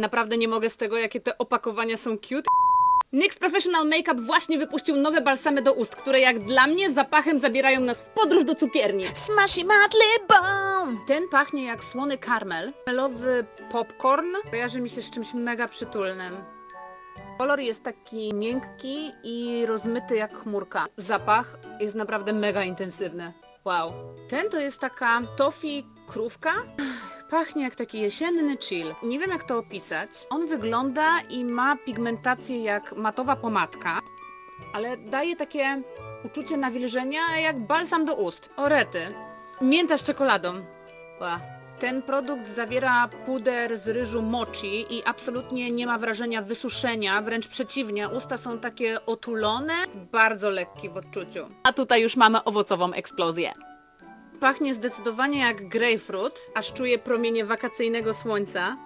Naprawdę nie mogę z tego, jakie te opakowania są cute. NYX Professional Makeup właśnie wypuścił nowe balsamy do ust, które jak dla mnie zapachem zabierają nas w podróż do cukierni. Smashy lip balm. Ten pachnie jak słony karmel. Melowy popcorn kojarzy mi się z czymś mega przytulnym. Kolor jest taki miękki i rozmyty jak chmurka. Zapach jest naprawdę mega intensywny. Wow. Ten to jest taka toffee krówka. Pachnie jak taki jesienny chill. Nie wiem jak to opisać. On wygląda i ma pigmentację jak matowa pomadka, ale daje takie uczucie nawilżenia jak balsam do ust. Orety. Mięta z czekoladą. Ła. Ten produkt zawiera puder z ryżu mochi i absolutnie nie ma wrażenia wysuszenia, wręcz przeciwnie, usta są takie otulone, bardzo lekki w odczuciu. A tutaj już mamy owocową eksplozję. Pachnie zdecydowanie jak grapefruit, aż czuję promienie wakacyjnego słońca.